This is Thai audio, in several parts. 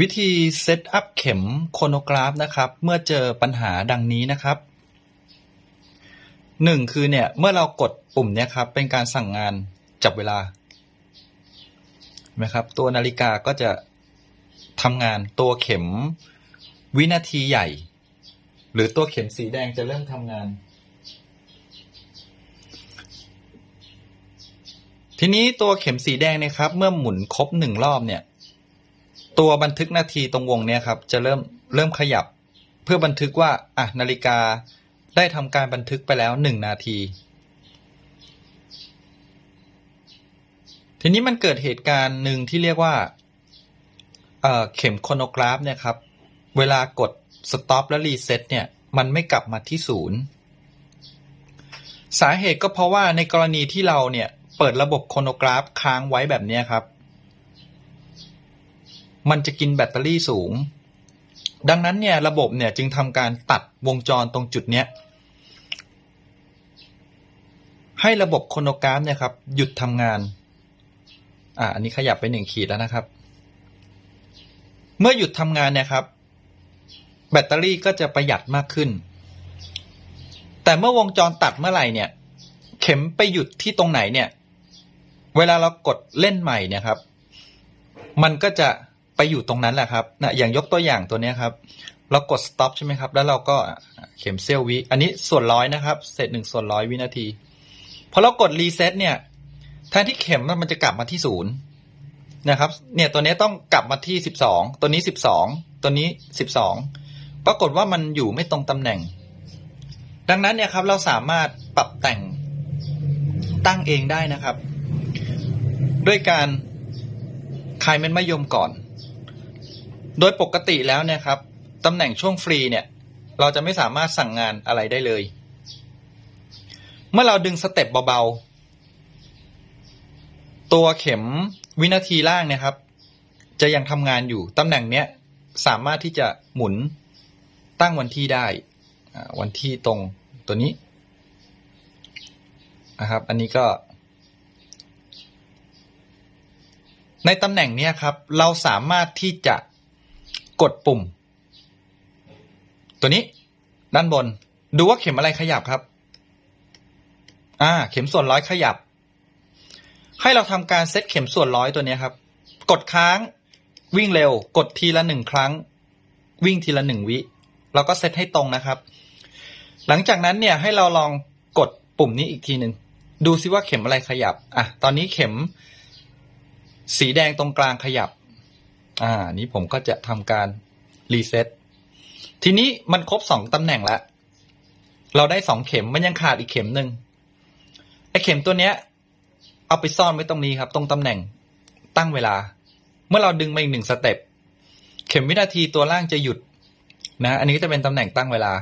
วิธีเซตอัพเข็มโครโนกราฟนะครับ เมื่อเจอปัญหาดังนี้นะครับหนึ่งคือเนี่ยเมื่อเรากดปุ่มเนี่ยครับเป็นการสั่งงานจับเวลาเห็นไหมครับตัวนาฬิกาก็จะทำงานตัวเข็มวินาทีใหญ่ หรือตัวเข็มสีแดงจะเริ่มทำงาน ทีนี้ตัวเข็มสีแดงเนี่ยครับ เมื่อหมุนครบหนึ่งรอบเนี่ย ตัวบันทึกนาทีตรงวงเนี่ยครับ จะเริ่มเริ่มขยับ เพื่อบันทึกว่าอะนาฬิกาได้ทำการบันทึกไปแล้วหนึ่งนาที ทีนี้มันเกิดเหตุการณ์หนึ่งที่เรียกว่าเเข็มโครโนกราฟเนี่ยครับ เวลากดสต็อปและรีเซ็ตเนี่ยมันไม่กลับมาที่ศูนย์สาเหตุก็เพราะว่าในกรณีที่เราเนี่ยเปิดระบบโครโนกราฟค้างไว้แบบนี้ครับ มันจะกินแบตเตอรี่สูง ดังนั้นเนี่ยระบบเนี่ยจึงทำการตัดวงจรตรงจุดเนี้ยให้ระบบโคโนกราฟเนี่ยครับหยุดทำงาน อ่าอันนี้ขยับไปหนึ่งขีดแล้วนะครับ เมื่อหยุดทำงานเนี่ยครับ แบตเตอรี่ก็จะประหยัดมากขึ้น แต่เมื่อวงจรตัดเมื่อไหร่เนี่ย เข็มไปหยุดที่ตรงไหนเนี่ย เวลาเรากดเล่นใหม่เนี่ยครับ มันก็จะ ไปอยู่ตรงนั้นแหละครับนะอย่างยกตัวอย่างตัวนี้ครับ เรากด stop ใช่ไหมครับ แล้วเราก็เข็มเซลวิ อันนี้ส่วนร้อยนะครับ เศษหนึ่งส่วนร้อยวินาทีพอเรากด reset เนี่ยแทนที่เข็มมันจะกลับมาที่ศูนย์นะครับ เนี่ยตัวนี้ต้องกลับมาที่สิบสองตัวนี้สิบสองตัวนี้สิบสองปรากฏว่ามันอยู่ไม่ตรงตำแหน่ง ดังนั้นเนี่ยครับเราสามารถปรับแต่งตั้งเองได้นะครับ ด้วยการคลายเม็ดมะยมก่อน โดยปกติแล้วเนี่ยครับตำแหน่งช่วงฟรีเนี่ย เราจะไม่สามารถสั่งงานอะไรได้เลย เมื่อเราดึงสเต็ปเบาๆ ตัวเข็มวินาทีล่างเนี่ยครับ จะยังทำงานอยู่ตำแหน่งเนี้ยสามารถที่จะหมุนตั้งวันที่ได้ วันที่ตรงตัวนี้นะครับ อันนี้ก็ ในตำแหน่งเนี้ยครับ เราสามารถที่จะ กดปุ่ม ตัวนี้ ด้านบน ดูว่าเข็มอะไรขยับครับ อ่า เข็มส่วนร้อยขยับ ให้เราทำการเซตเข็มส่วนร้อยตัวนี้ครับ กดค้าง วิ่งเร็ว กดทีละหนึ่งครั้ง วิ่งทีละหนึ่งวิเราก็เซตให้ตรงนะครับ หลังจากนั้นเนี่ยให้เราลองกดปุ่มนี้อีกทีหนึ่งดูซิว่าเข็มอะไรขยับ อะ ตอนนี้เข็ม สีแดงตรงกลางขยับ อ่า นี้ผมก็จะทำการรีเซ็ตทีนี้มันครบสองตำแหน่งแล้ว เราได้สองเข็มมันยังขาดอีกเข็มหนึ่งไอเข็มตัวเนี้ย เอาไปซ่อนไว้ตรงนี้ครับ ตรงตำแหน่งตั้งเวลา เมื่อเราดึงมาอีกหนึ่งสเต็ปเข็มวินาทีตัวล่างจะหยุด นะ อันนี้ก็จะเป็นตำแหน่งตั้งเวลา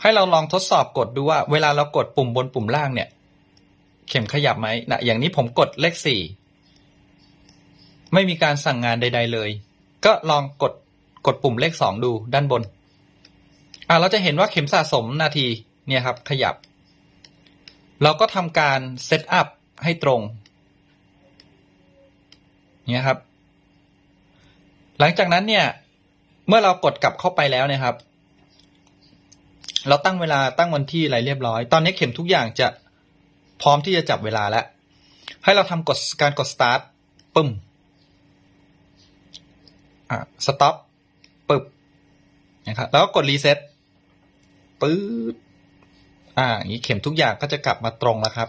ให้เราลองทดสอบกดดูว่า เวลาเรากดปุ่มบนปุ่มล่างเนี่ย เข็มขยับไหมนะอย่างนี้ผมกดเลขสี่ ไม่มีการสั่งงานใด ๆ เลย ก็ลองกดกดปุ่มเลขสองดูด้านบน อ่าเราจะเห็นว่าเข็มสะสมนาทีเนี่ยครับ ขยับ เราก็ทำการเซตอัพให้ตรงเนี่ยครับ หลังจากนั้นเนี่ย เมื่อเรากดกลับเข้าไปแล้วเนี่ยครับ เราตั้งเวลาตั้งวันที่อะไรเรียบร้อย ตอนนี้เข็มทุกอย่างจะพร้อมที่จะจับเวลาแล้ว ให้เราทำกดการกด start ปึ้ม อะสต็อปปึ๊บนะครับแล้วก็กดรีเซ็ตปื๊ดอ่าอย่างนี้เข็มทุกอย่างก็จะกลับมาตรงแล้วครับ